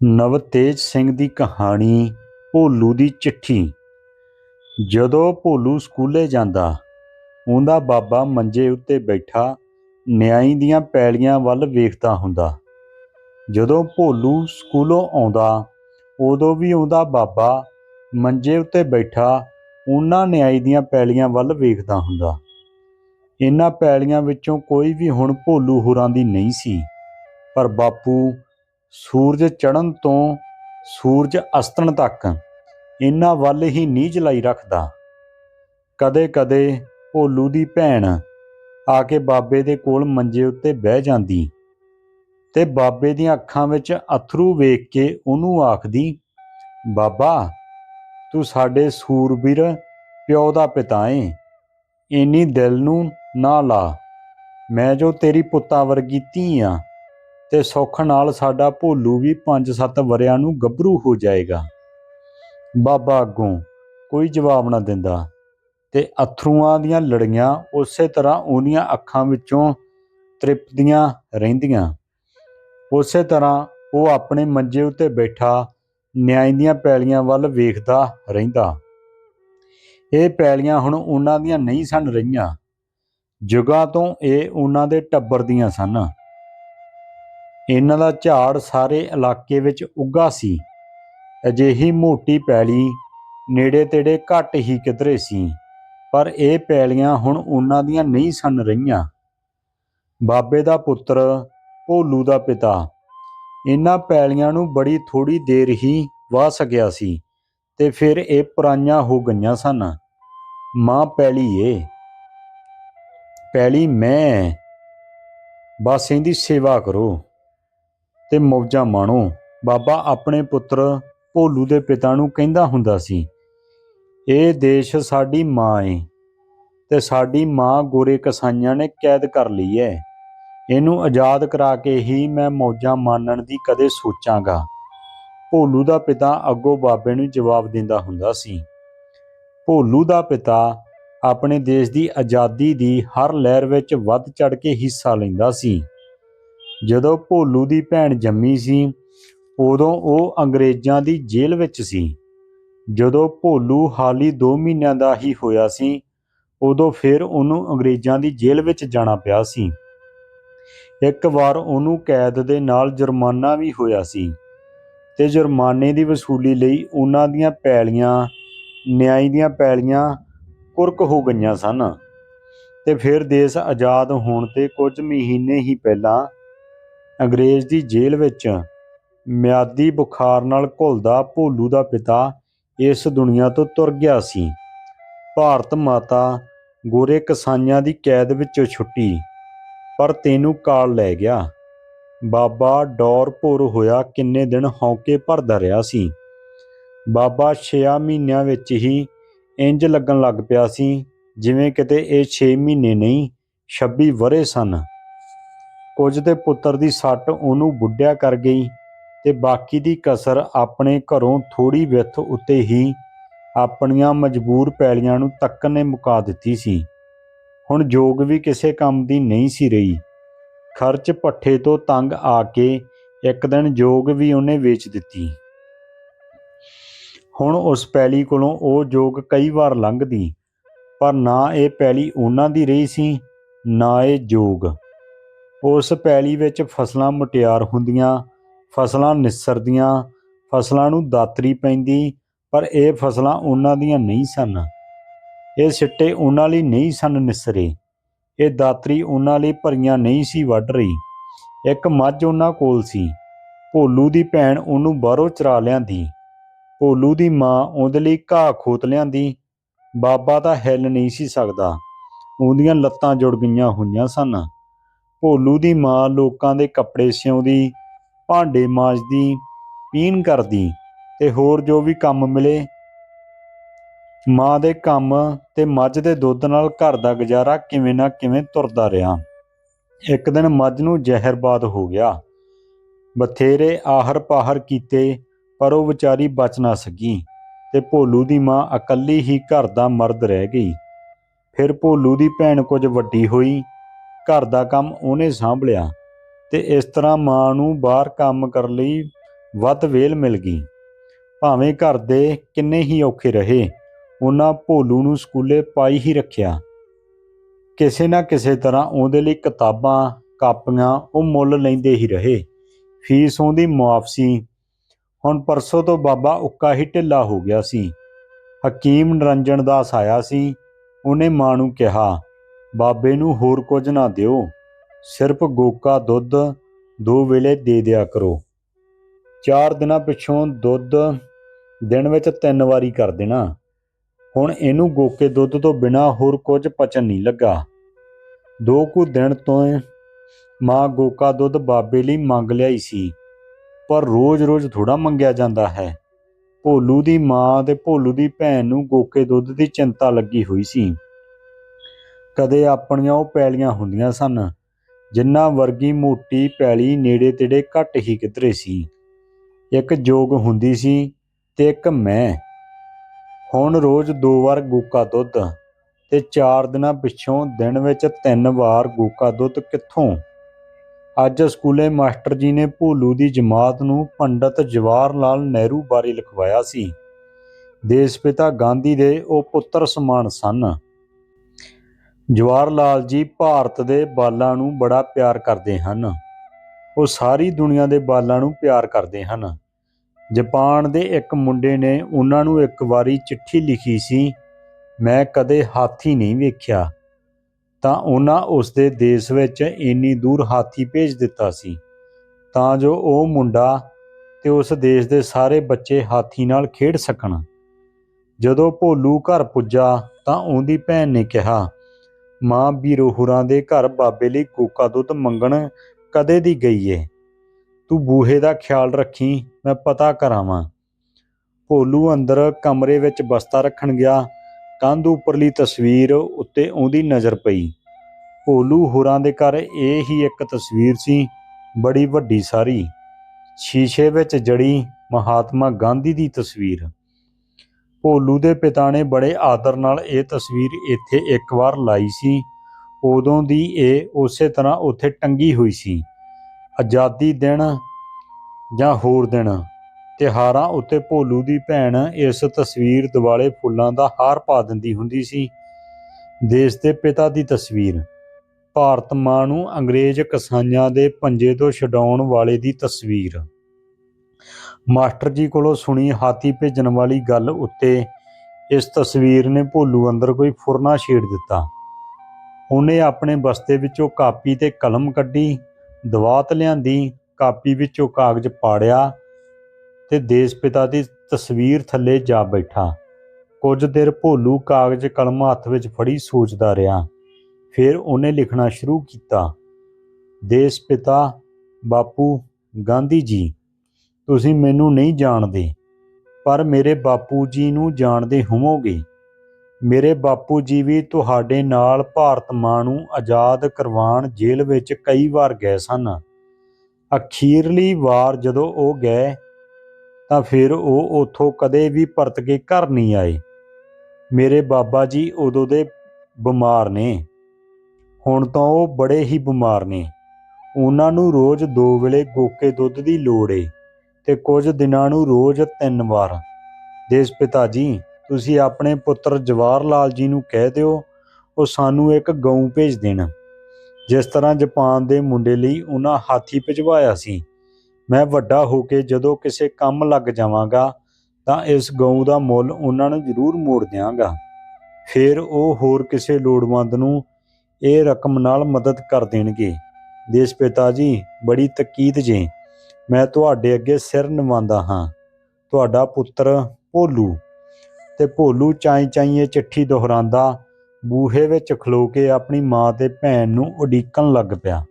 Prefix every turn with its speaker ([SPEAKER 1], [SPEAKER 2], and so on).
[SPEAKER 1] ਨਵਤੇਜ ਸਿੰਘ ਦੀ ਕਹਾਣੀ ਭੋਲੂ ਦੀ ਚਿੱਠੀ। ਜਦੋਂ ਭੋਲੂ ਸਕੂਲੇ ਜਾਂਦਾ, ਉਹਦਾ ਬਾਬਾ ਮੰਜੇ ਉੱਤੇ ਬੈਠਾ, ਨਿਆਈ ਦੀਆਂ ਪੈਲੀਆਂ ਵੱਲ ਵੇਖਦਾ ਹੁੰਦਾ। ਜਦੋਂ ਭੋਲੂ ਸਕੂਲੋਂ ਆਉਂਦਾ, ਉਦੋਂ ਵੀ ਉਹਦਾ ਬਾਬਾ ਮੰਜੇ ਉੱਤੇ ਬੈਠਾ, ਉਹਨਾਂ ਨਿਆਈ ਦੀਆਂ ਪੈਲੀਆਂ ਵੱਲ ਵੇਖਦਾ ਹੁੰਦਾ। ਇਹਨਾਂ ਪੈਲੀਆਂ ਵਿੱਚੋਂ ਕੋਈ ਵੀ ਹੁਣ ਭੋਲੂ ਹੋਰਾਂ ਦੀ ਨਹੀਂ ਸੀ, ਪਰ ਬਾਪੂ ਸੂਰਜ ਚੜਨ ਤੋਂ ਸੂਰਜ ਅਸਤਣ ਤੱਕ ਇਹਨਾਂ ਵੱਲ ਹੀ ਨੀਝ ਲਾਈ ਰੱਖਦਾ। ਕਦੇ-ਕਦੇ ਭੋਲੂ ਦੀ ਭੈਣ ਆ ਕੇ ਬਾਬੇ ਦੇ ਕੋਲ ਮੰਜੇ ਉੱਤੇ ਬਹਿ ਜਾਂਦੀ ਤੇ ਬਾਬੇ ਦੀਆਂ ਅੱਖਾਂ ਵਿੱਚ ਅਥਰੂ ਵੇਖ ਕੇ ਉਹਨੂੰ ਆਖਦੀ, ਬਾਬਾ, ਤੂੰ ਸਾਡੇ ਸੂਰਬੀਰ ਪਿਓ ਦਾ ਪਿਤਾ ਏ। ਇੰਨੀ ਦਿਲ ਨੂੰ ਨਾ ਲਾ। ਮੈਂ ਜੋ ਤੇਰੀ ਪੁੱਤਾਂ ਵਰਗੀ ਧੀ ਆ ਤੇ ਸੁੱਖ ਨਾਲ ਸਾਡਾ ਭੋਲੂ ਵੀ 5-7 ਵਰਿਆਂ ਨੂੰ ਗੱਭਰੂ ਹੋ ਜਾਏਗਾ। ਬਾਬਾ ਅੱਗੋਂ ਕੋਈ ਜਵਾਬ ਨਾ ਦਿੰਦਾ ਤੇ ਅਥਰੂਆਂ ਦੀਆਂ ਲੜੀਆਂ ਉਸੇ ਤਰ੍ਹਾਂ ਉਹਦੀਆਂ ਅੱਖਾਂ ਵਿੱਚੋਂ ਤ੍ਰਿਪਦੀਆਂ ਰਹਿੰਦੀਆਂ। ਉਸੇ ਤਰ੍ਹਾਂ ਉਹ ਆਪਣੇ ਮੰਜੇ ਉੱਤੇ ਬੈਠਾ ਨਿਆਈ ਦੀਆਂ ਪੈਲੀਆਂ ਵੱਲ ਵੇਖਦਾ ਰਹਿੰਦਾ। ਇਹ ਪੈਲੀਆਂ ਹੁਣ ਉਹਨਾਂ ਦੀਆਂ ਨਹੀਂ ਸਨ ਰਹੀਆਂ। ਜੁਗਾਂ ਤੋਂ ਇਹ ਉਹਨਾਂ ਦੇ ਟੱਬਰ ਦੀਆਂ ਸਨ। ਇਹਨਾਂ ਦਾ ਝਾੜ ਸਾਰੇ ਇਲਾਕੇ ਵਿੱਚ ਉੱਗਾ ਸੀ। ਅਜਿਹੀ ਮੋਟੀ ਪੈਲੀ ਨੇੜੇ ਤੇੜੇ ਘੱਟ ਹੀ ਕਿਧਰੇ ਸੀ, ਪਰ ਇਹ ਪੈਲੀਆਂ ਹੁਣ ਉਹਨਾਂ ਦੀਆਂ ਨਹੀਂ ਸਨ ਰਹੀਆਂ। ਬਾਬੇ ਦਾ ਪੁੱਤਰ, ਭੋਲੂ ਦਾ ਪਿਤਾ, ਇਹਨਾਂ ਪੈਲੀਆਂ ਨੂੰ ਬੜੀ ਥੋੜੀ ਦੇਰ ਹੀ ਵਾਹ ਸਕਿਆ ਸੀ ਤੇ ਫਿਰ ਇਹ ਪੁਰਾਈਆਂ ਹੋ ਗਈਆਂ ਸਨ। ਮਾਂ ਪੈਲੀ ਏ। ਪੈਲੀ ਮੈਂ ਬਸ ਇਹਦੀ ਸੇਵਾ ਕਰੋ। ਤੇ ਮੌਜਾਂ ਮਾਣੋ। ਬਾਬਾ ਆਪਣੇ ਪੁੱਤਰ ਭੋਲੂ ਦੇ ਪਿਤਾ ਨੂੰ ਕਹਿੰਦਾ ਹੁੰਦਾ ਸੀ, ਇਹ ਦੇਸ਼ ਸਾਡੀ ਮਾਂ ਏ ਤੇ ਸਾਡੀ ਮਾਂ ਗੋਰੇ ਕਸਾਈਆਂ ਨੇ ਕੈਦ ਕਰ ਲਈ ਏ। ਇਹਨੂੰ ਆਜ਼ਾਦ ਕਰਾ ਕੇ ਹੀ ਮੈਂ ਮੌਜਾਂ ਮਾਣਨ ਦੀ ਕਦੇ ਸੋਚਾਂਗਾ। ਭੋਲੂ ਦਾ ਪਿਤਾ ਅੱਗੋਂ ਬਾਬੇ ਨੂੰ ਜਵਾਬ ਦਿੰਦਾ ਹੁੰਦਾ ਸੀ, ਭੋਲੂ ਦਾ ਪਿਤਾ ਆਪਣੇ ਦੇਸ਼ ਦੀ ਆਜ਼ਾਦੀ ਦੀ ਹਰ ਲਹਿਰ ਵਿੱਚ ਵੱਧ ਚੜ ਕੇ ਹਿੱਸਾ ਲੈਂਦਾ ਸੀ। ਜਦੋਂ ਭੋਲੂ ਦੀ ਭੈਣ ਜੰਮੀ ਸੀ, ਉਦੋਂ ਉਹ ਅੰਗਰੇਜ਼ਾਂ ਦੀ ਜੇਲ੍ਹ ਵਿੱਚ ਸੀ। ਜਦੋਂ ਭੋਲੂ ਹਾਲੀ 2 ਮਹੀਨਿਆਂ ਦਾ ਹੀ ਹੋਇਆ ਸੀ, ਉਦੋਂ ਫਿਰ ਉਹਨੂੰ ਅੰਗਰੇਜ਼ਾਂ ਦੀ ਜੇਲ੍ਹ ਵਿੱਚ ਜਾਣਾ ਪਿਆ ਸੀ। ਇੱਕ ਵਾਰ ਉਹਨੂੰ ਕੈਦ ਦੇ ਨਾਲ ਜੁਰਮਾਨਾ ਵੀ ਹੋਇਆ ਸੀ ਤੇ ਜੁਰਮਾਨੇ ਦੀ ਵਸੂਲੀ ਲਈ ਉਹਨਾਂ ਦੀਆਂ ਪੈਲੀਆਂ, ਨਿਆਈ ਦੀਆਂ ਪੈਲੀਆਂ ਕੁਰਕ ਹੋ ਗਈਆਂ ਸਨ ਤੇ ਫਿਰ ਦੇਸ਼ ਆਜ਼ਾਦ ਹੋਣ ਤੇ ਕੁਝ ਮਹੀਨੇ ਹੀ ਪਹਿਲਾਂ ਅੰਗਰੇਜ਼ ਦੀ ਜੇਲ੍ਹ ਵਿੱਚ ਮਿਆਦੀ ਬੁਖਾਰ ਨਾਲ ਘੁਲਦਾ ਭੋਲੂ ਦਾ ਪਿਤਾ ਇਸ ਦੁਨੀਆ ਤੋਂ ਤੁਰ ਗਿਆ ਸੀ। ਭਾਰਤ ਮਾਤਾ ਗੋਰੇ ਕਸਾਈਆਂ ਦੀ ਕੈਦ ਵਿੱਚੋਂ ਛੁੱਟੀ, ਪਰ ਤੈਨੂੰ ਕਾਲ ਲੈ ਗਿਆ। ਬਾਬਾ ਡੌਰ ਭੁਰ ਹੋਇਆ ਕਿੰਨੇ ਦਿਨ ਹੌਕੇ ਭਰਦਾ ਰਿਹਾ ਸੀ। ਬਾਬਾ 6 ਮਹੀਨਿਆਂ ਵਿੱਚ ਹੀ ਇੰਜ ਲੱਗਣ ਲੱਗ ਪਿਆ ਸੀ, ਜਿਵੇਂ ਕਿਤੇ ਇਹ 6 ਮਹੀਨੇ ਨਹੀਂ 26 ਵਰੇ ਸਨ। ਕੁਝ ਦੇ ਪੁੱਤਰ ਦੀ ਸੱਟ ਉਹਨੂੰ ਬੁੱਢਿਆ ਕਰ ਗਈ ਤੇ ਬਾਕੀ ਦੀ ਕਸਰ ਆਪਣੇ ਘਰੋਂ ਥੋੜੀ ਵਿੱਥ ਉੱਤੇ ਹੀ ਆਪਣੀਆਂ ਮਜਬੂਰ ਪੈਲੀਆਂ ਨੂੰ ਤੱਕ ਨੇ ਮੁਕਾ ਦਿੱਤੀ ਸੀ। ਹੁਣ ਜੋਗ ਵੀ ਕਿਸੇ ਕੰਮ ਦੀ ਨਹੀਂ ਸੀ ਰਹੀ। ਖਰਚ ਪੱਠੇ ਤੋਂ ਤੰਗ ਆ ਕੇ ਇੱਕ ਦਿਨ ਜੋਗ ਵੀ ਉਹਨੇ ਵੇਚ ਦਿੱਤੀ। ਹੁਣ ਉਸ ਪੈਲੀ ਕੋਲੋਂ ਉਹ ਜੋਗ ਕਈ ਵਾਰ ਲੰਘਦੀ, ਪਰ ਨਾ ਇਹ ਪੈਲੀ ਉਹਨਾਂ ਦੀ ਰਹੀ ਸੀ, ਨਾ ਇਹ ਜੋਗ। ਉਸ ਪੈਲੀ ਵਿੱਚ ਫਸਲਾਂ ਮੁਟਿਆਰ ਹੁੰਦੀਆਂ, ਫਸਲਾਂ ਨਿਸਰਦੀਆਂ, ਫਸਲਾਂ ਨੂੰ ਦਾਤਰੀ ਪੈਂਦੀ, ਪਰ ਇਹ ਫਸਲਾਂ ਉਹਨਾਂ ਦੀਆਂ ਨਹੀਂ ਸਨ। ਇਹ ਸਿੱਟੇ ਉਹਨਾਂ ਲਈ ਨਹੀਂ ਸਨ ਨਿਸਰੇ। ਇਹ ਦਾਤਰੀ ਉਹਨਾਂ ਲਈ ਭਰੀਆਂ ਨਹੀਂ ਸੀ, ਵੱਢ ਰਹੀ। ਇੱਕ ਮੱਝ ਉਹਨਾਂ ਕੋਲ ਸੀ। ਭੋਲੂ ਦੀ ਭੈਣ ਉਹਨੂੰ ਬਾਹਰੋਂ ਚਰਾ ਲਿਆਂਦੀ। ਭੋਲੂ ਦੀ ਮਾਂ ਉਹਦੇ ਲਈ ਘਾਹ ਖੋਤ ਲਿਆਂਦੀ। ਬਾਬਾ ਤਾਂ ਹਿੱਲ ਨਹੀਂ ਸੀ ਸਕਦਾ। ਉਹਦੀਆਂ ਲੱਤਾਂ ਜੁੜ ਗਈਆਂ ਹੋਈਆਂ ਸਨ। ਭੋਲੂ ਦੀ ਮਾਂ ਲੋਕਾਂ ਦੇ ਕੱਪੜੇ ਸਿਉਂਦੀ, ਭਾਂਡੇ ਮਾਂਜਦੀ, ਪੀਣ ਕਰਦੀ ਤੇ ਹੋਰ ਜੋ ਵੀ ਕੰਮ ਮਿਲੇ। ਮਾਂ ਦੇ ਕੰਮ ਤੇ ਮੱਝ ਦੇ ਦੁੱਧ ਨਾਲ ਘਰ ਦਾ ਗੁਜ਼ਾਰਾ ਕਿਵੇਂ ਨਾ ਕਿਵੇਂ ਤੁਰਦਾ ਰਿਹਾ। ਇੱਕ ਦਿਨ ਮੱਝ ਨੂੰ ਜ਼ਹਿਰਬਾਦ ਹੋ ਗਿਆ। ਬਥੇਰੇ ਆਹਰ ਪਾਹਰ ਕੀਤੇ, ਪਰ ਉਹ ਵਿਚਾਰੀ ਬਚ ਨਾ ਸਕੀ ਤੇ ਭੋਲੂ ਦੀ ਮਾਂ ਇਕੱਲੀ ਹੀ ਘਰ ਦਾ ਮਰਦ ਰਹਿ ਗਈ। ਫਿਰ ਭੋਲੂ ਦੀ ਭੈਣ ਕੁਝ ਵੱਡੀ ਹੋਈ ਘਰ ਦਾ ਕੰਮ ਉਹਨੇ ਸਾਂਭ ਲਿਆ ਤੇ ਇਸ ਤਰ੍ਹਾਂ ਮਾਂ ਨੂੰ ਬਾਹਰ ਕੰਮ ਕਰਨ ਲਈ ਵੱਧ ਵੇਲ ਮਿਲ ਗਈ। ਭਾਵੇਂ ਘਰ ਦੇ ਕਿੰਨੇ ਹੀ ਔਖੇ ਰਹੇ, ਉਹਨਾਂ ਭੋਲੂ ਨੂੰ ਸਕੂਲੇ ਪਾਈ ਹੀ ਰੱਖਿਆ। ਕਿਸੇ ਨਾ ਕਿਸੇ ਤਰ੍ਹਾਂ ਉਹਦੇ ਲਈ ਕਿਤਾਬਾਂ, ਕਾਪੀਆਂ ਉਹ ਮੁੱਲ ਲੈਂਦੇ ਹੀ ਰਹੇ। ਫੀਸ ਉਹਦੀ ਮੁਆਫ ਸੀ। ਹੁਣ ਪਰਸੋਂ ਤੋਂ ਬਾਬਾ ਉੱਕਾ ਹੀ ਢਿੱਲਾ ਹੋ ਗਿਆ ਸੀ। ਹਕੀਮ ਨਰੰਜਨ ਦਾਸ ਆਇਆ ਸੀ। ਉਹਨੇ ਮਾਂ ਨੂੰ ਕਿਹਾ ਬਾਬੇ ਨੂੰ ਹੋਰ ਕੁਝ ਨਾ ਦਿਓ। ਸਿਰਫ ਗੋਕਾ ਦੁੱਧ ਦੋ ਵੇਲੇ ਦੇ ਦਿਆ ਕਰੋ। ਚਾਰ ਦਿਨਾਂ ਪਿੱਛੋਂ ਦੁੱਧ ਦਿਨ ਵਿੱਚ ਤਿੰਨ ਵਾਰੀ ਕਰ ਦੇਣਾ। ਹੁਣ ਇਹਨੂੰ ਗੋਕੇ ਦੁੱਧ ਤੋਂ ਬਿਨਾ ਹੋਰ ਕੁਝ ਪਚਨ ਨਹੀਂ ਲੱਗਾ। ਦੋ ਕੁ ਦਿਨ ਤੋਂ ਮਾਂ ਗੋਕਾ ਦੁੱਧ ਬਾਬੇ ਲਈ ਮੰਗ ਲਿਆਈ ਸੀ, ਪਰ ਰੋਜ਼-ਰੋਜ਼ ਥੋੜਾ ਮੰਗਿਆ ਜਾਂਦਾ ਹੈ। ਭੋਲੂ ਦੀ ਮਾਂ ਤੇ ਭੋਲੂ ਦੀ ਭੈਣ ਨੂੰ ਗੋਕੇ ਦੁੱਧ ਦੀ ਚਿੰਤਾ ਲੱਗੀ ਹੋਈ ਸੀ। ਕਦੇ ਆਪਣੀਆਂ ਉਹ ਪੈਲੀਆਂ ਹੁੰਦੀਆਂ ਸਨ, ਜਿੰਨਾ ਵਰਗੀ ਮੋਟੀ ਪੈਲੀ ਨੇੜੇ ਤੇੜੇ ਘੱਟ ਹੀ ਕਿਧਰੇ ਸੀ। ਇੱਕ ਜੋਗ ਹੁੰਦੀ ਸੀ ਤੇ ਇੱਕ ਮੈਂ। ਹੁਣ ਰੋਜ਼ ਦੋ ਵਾਰ ਗੂਕਾ ਦੁੱਧ ਤੇ ਚਾਰ ਦਿਨਾਂ ਪਿੱਛੋਂ ਦਿਨ ਵਿੱਚ ਤਿੰਨ ਵਾਰ ਗੂਕਾ ਦੁੱਧ ਕਿੱਥੋਂ? ਅੱਜ ਸਕੂਲੇ ਮਾਸਟਰ ਜੀ ਨੇ ਭੋਲੂ ਦੀ ਜਮਾਤ ਨੂੰ ਪੰਡਤ ਜਵਾਹਰ ਲਾਲ ਨਹਿਰੂ ਬਾਰੇ ਲਿਖਵਾਇਆ ਸੀ। ਦੇਸ਼ ਪਿਤਾ ਗਾਂਧੀ ਦੇ ਉਹ ਪੁੱਤਰ ਸਮਾਨ ਸਨ। ਜਵਾਹਰ ਲਾਲ ਜੀ ਭਾਰਤ ਦੇ ਬਾਲਾਂ ਨੂੰ ਬੜਾ ਪਿਆਰ ਕਰਦੇ ਹਨ। ਉਹ ਸਾਰੀ ਦੁਨੀਆ ਦੇ ਬਾਲਾਂ ਨੂੰ ਪਿਆਰ ਕਰਦੇ ਹਨ। ਜਾਪਾਨ ਦੇ ਇੱਕ ਮੁੰਡੇ ਨੇ ਉਹਨਾਂ ਨੂੰ ਇੱਕ ਵਾਰੀ ਚਿੱਠੀ ਲਿਖੀ ਸੀ, ਮੈਂ ਕਦੇ ਹਾਥੀ ਨਹੀਂ ਵੇਖਿਆ। ਤਾਂ ਉਹਨਾਂ ਉਸ ਦੇ ਦੇਸ਼ ਵਿੱਚ ਇੰਨੀ ਦੂਰ ਹਾਥੀ ਭੇਜ ਦਿੱਤਾ ਸੀ। ਤਾਂ ਜੋ ਉਹ ਮੁੰਡਾ ਤੇ ਉਸ ਦੇਸ਼ ਦੇ ਸਾਰੇ ਬੱਚੇ ਹਾਥੀ ਨਾਲ ਖੇਡ ਸਕਣ। ਜਦੋਂ ਭੋਲੂ ਘਰ ਪੁੱਜਾ ਤਾਂ ਉਹਦੀ ਭੈਣ ਨੇ ਕਿਹਾ ਮਾਂ ਬੀਰੋ ਹੁਰਾਂ ਦੇ ਘਰ ਬਾਬੇ ਲਈ ਕੋਕਾ ਦੁੱਧ ਮੰਗਣ ਕਦੇ ਦੀ ਗਈ ਏ। ਤੂੰ ਬੂਹੇ ਦਾ ਖਿਆਲ ਰੱਖੀ, ਮੈਂ ਪਤਾ ਕਰਾਵਾਂ। ਭੋਲੂ ਅੰਦਰ ਕਮਰੇ ਵਿੱਚ ਬਸਤਾ ਰੱਖਣ ਗਿਆ, ਕੰਧ ਉੱਪਰਲੀ ਤਸਵੀਰ ਉੱਤੇ ਉਹਦੀ ਨਜ਼ਰ ਪਈ। ਭੋਲੂ ਹੋਰਾਂ ਦੇ ਘਰ ਇਹ ਹੀ ਇੱਕ ਤਸਵੀਰ ਸੀ, ਬੜੀ ਵੱਡੀ ਸਾਰੀ। ਸ਼ੀਸ਼ੇ ਵਿੱਚ ਜੜੀ ਮਹਾਤਮਾ ਗਾਂਧੀ ਦੀ ਤਸਵੀਰ। ਭੋਲੂ ਦੇ ਪਿਤਾ ਨੇ ਬੜੇ ਆਦਰ ਨਾਲ ਇਹ ਤਸਵੀਰ ਇੱਥੇ ਇੱਕ ਵਾਰ ਲਾਈ ਸੀ। ਉਦੋਂ ਦੀ ਇਹ ਉਸੇ ਤਰ੍ਹਾਂ ਉੱਥੇ ਟੰਗੀ ਹੋਈ ਸੀ। ਆਜ਼ਾਦੀ ਦਿਨ ਜਾਂ ਹੋਰ ਦਿਨ ਤਿਹਾਰਾਂ ਉੱਤੇ ਭੋਲੂ ਦੀ ਭੈਣ ਇਸ ਤਸਵੀਰ ਦਿਵਾਲੇ ਫੁੱਲਾਂ ਦਾ ਹਾਰ ਪਾ ਦਿੰਦੀ ਹੁੰਦੀ ਸੀ। ਦੇਸ਼ ਦੇ ਪਿਤਾ ਦੀ ਤਸਵੀਰ, ਭਾਰਤ ਮਾਂ ਨੂੰ ਅੰਗਰੇਜ਼ ਕਸਾਈਆਂ ਦੇ ਪੰਜੇ ਤੋਂ ਛਡਾਉਣ ਵਾਲੇ ਦੀ ਤਸਵੀਰ। ਮਾਸਟਰ ਜੀ ਕੋਲੋਂ ਸੁਣੀ ਹਾਥੀ ਭੇਜਣ ਵਾਲੀ ਗੱਲ ਉੱਤੇ ਇਸ ਤਸਵੀਰ ਨੇ ਭੋਲੂ ਅੰਦਰ ਕੋਈ ਫੁਰਨਾ ਛੇੜ ਦਿੱਤਾ। ਉਹਨੇ ਆਪਣੇ ਬਸਤੇ ਵਿੱਚੋਂ ਕਾਪੀ ਤੇ ਕਲਮ ਕੱਢੀ, ਦਵਾਤ ਲਿਆਂਦੀ, ਕਾਪੀ ਵਿੱਚੋਂ ਕਾਗਜ਼ ਪਾੜਿਆ ਤੇ ਦੇਸ਼ ਪਿਤਾ ਦੀ ਤਸਵੀਰ ਥੱਲੇ ਜਾ ਬੈਠਾ। ਕੁਝ ਦੇਰ ਭੋਲੂ ਕਾਗਜ਼ ਕਲਮ ਹੱਥ ਵਿੱਚ ਫੜੀ ਸੋਚਦਾ ਰਿਹਾ। ਫਿਰ ਉਹਨੇ ਲਿਖਣਾ ਸ਼ੁਰੂ ਕੀਤਾ, ਦੇਸ਼ ਪਿਤਾ, ਬਾਪੂ, ਗਾਂਧੀ ਜੀ ਤੁਸੀਂ ਮੈਨੂੰ ਨਹੀਂ ਜਾਣਦੇ, ਪਰ ਮੇਰੇ ਬਾਪੂ ਜੀ ਨੂੰ ਜਾਣਦੇ ਹੋਵੋਗੇ। ਮੇਰੇ ਬਾਪੂ ਜੀ ਵੀ ਤੁਹਾਡੇ ਨਾਲ ਭਾਰਤ ਮਾਂ ਨੂੰ ਆਜ਼ਾਦ ਕਰਵਾਉਣ ਜੇਲ੍ਹ ਵਿੱਚ ਕਈ ਵਾਰ ਗਏ ਸਨ। ਅਖੀਰਲੀ ਵਾਰ ਜਦੋਂ ਉਹ ਗਏ, ਤਾਂ ਫਿਰ ਉਹ ਉਥੋਂ ਕਦੇ ਵੀ ਪਰਤ ਕੇ ਘਰ ਨਹੀਂ ਆਏ। ਮੇਰੇ ਬਾਬਾ ਜੀ ਉਦੋਂ ਦੇ ਬਿਮਾਰ ਨੇ, ਹੁਣ ਤਾਂ ਉਹ ਬੜੇ ਹੀ ਬਿਮਾਰ ਨੇ। ਉਹਨਾਂ ਨੂੰ ਰੋਜ਼ ਦੋ ਵੇਲੇ ਗੋਕੇ ਦੁੱਧ ਦੀ ਲੋੜ ਏ। ਤੇ ਕੁਝ ਦਿਨਾਂ ਨੂੰ ਰੋਜ਼ ਤਿੰਨ ਵਾਰ। ਦੇਸ਼ ਪਿਤਾ ਜੀ, ਤੁਸੀਂ ਆਪਣੇ ਪੁੱਤਰ ਜਵਾਹਰ ਲਾਲ ਜੀ ਨੂੰ ਕਹਿ ਦਿਓ, ਉਹ ਸਾਨੂੰ ਇੱਕ ਗਊ ਭੇਜ ਦੇਣ। ਜਿਸ ਤਰ੍ਹਾਂ ਜਾਪਾਨ ਦੇ ਮੁੰਡੇ ਲਈ ਉਹਨਾਂ ਹਾਥੀ ਭਿਜਵਾਇਆ ਸੀ। ਮੈਂ ਵੱਡਾ ਹੋ ਕੇ ਜਦੋਂ ਕਿਸੇ ਕੰਮ ਲੱਗ ਜਾਵਾਂਗਾ, ਤਾਂ ਇਸ ਗਊ ਦਾ ਮੁੱਲ ਉਹਨਾਂ ਨੂੰ ਜ਼ਰੂਰ ਮੋੜ ਦਿਆਂਗਾ। ਫਿਰ ਉਹ ਹੋਰ ਕਿਸੇ ਲੋੜਵੰਦ ਨੂੰ ਇਹ ਰਕਮ ਨਾਲ ਮਦਦ ਕਰ ਦੇਣਗੇ। ਦੇਸ਼ ਪਿਤਾ ਜੀ, ਬੜੀ ਤਕੀਦ ਜੇ। ਮੈਂ ਤੁਹਾਡੇ ਅੱਗੇ ਸਿਰ ਨਿਵਾਉਂਦਾ ਹਾਂ। ਤੁਹਾਡਾ ਪੁੱਤਰ ਭੋਲੂ। ਤੇ ਭੋਲੂ ਚਾਈ ਚਾਈਏ ਚਿੱਠੀ ਦੁਹਰਾਉਂਦਾ, ਬੂਹੇ ਵਿੱਚ ਖਲੋ ਕੇ ਆਪਣੀ ਮਾਂ ਤੇ ਭੈਣ ਨੂੰ ਉਡੀਕਣ ਲੱਗ ਪਿਆ।